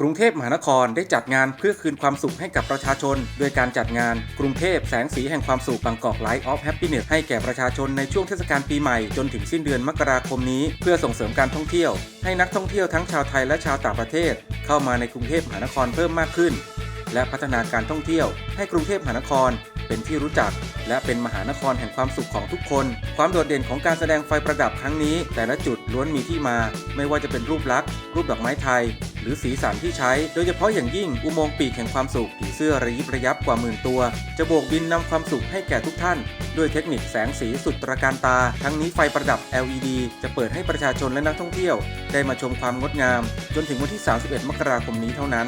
กรุงเทพมหานครได้จัดงานเพื่อคืนความสุขให้กับประชาชน โดยการจัดงานกรุงเทพแสงสีแห่งความสุขบางกอกไลท์ออฟแฮปปี้เนสให้แก่ประชาชนในช่วงเทศกาลปีใหม่จนถึงสิ้นเดือนมกราคมนี้ เพื่อส่งเสริมการท่องเที่ยว ให้นักท่องเที่ยวทั้งชาวไทยและชาวต่างประเทศ เข้ามาในกรุงเทพมหานครเพิ่มมากขึ้น และพัฒนาการท่องเที่ยว ให้กรุงเทพมหานคร เป็นที่รู้จัก และเป็นมหานครแห่งความสุขของทุกคน ความโดดเด่นของการแสดงไฟประดับครั้งนี้ แต่ละจุดล้วนมีที่มา ไม่ว่าจะเป็นรูปลักษณ์ รูปดอกไม้ไทย หรือสีสันที่ใช้ โดยเฉพาะอย่างยิ่งอุโมงค์ปีกแห่งความสุขผีเสื้อระยิบระยับกว่าหมื่นตัว จะโบกบินนำความสุขให้แก่ทุกท่าน ด้วยเทคนิคแสงสีสุดตระการตา ทั้งนี้ไฟประดับ LED จะเปิดให้ประชาชนและนักท่องเที่ยว ได้มาชมความงดงาม จนถึงวันที่ 31 มกราคมนี้เท่านั้น